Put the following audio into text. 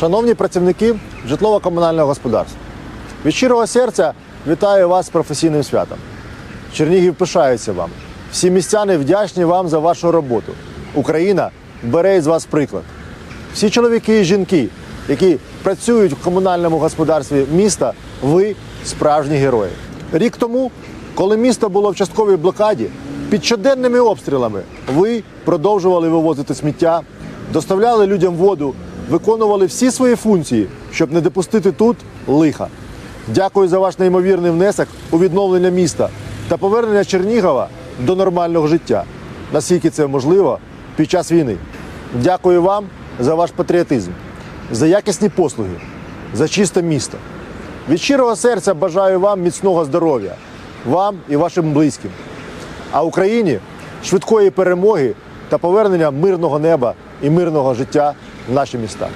Шановні працівники житлово-комунального господарства, від щирого серця вітаю вас з професійним святом. Чернігів пишається вам. Всі містяни вдячні вам за вашу роботу. Україна бере із вас приклад. Всі чоловіки і жінки, які працюють в комунальному господарстві міста, ви справжні герої. Рік тому, коли місто було в частковій блокаді, під щоденними обстрілами ви продовжували вивозити сміття, доставляли людям воду, виконували всі свої функції, щоб не допустити тут лиха. Дякую за ваш неймовірний внесок у відновлення міста та повернення Чернігова до нормального життя, наскільки це можливо під час війни. Дякую вам за ваш патріотизм, за якісні послуги, за чисте місто. Від щирого серця бажаю вам міцного здоров'я, вам і вашим близьким. А Україні швидкої перемоги та повернення мирного неба і мирного життя наші міста.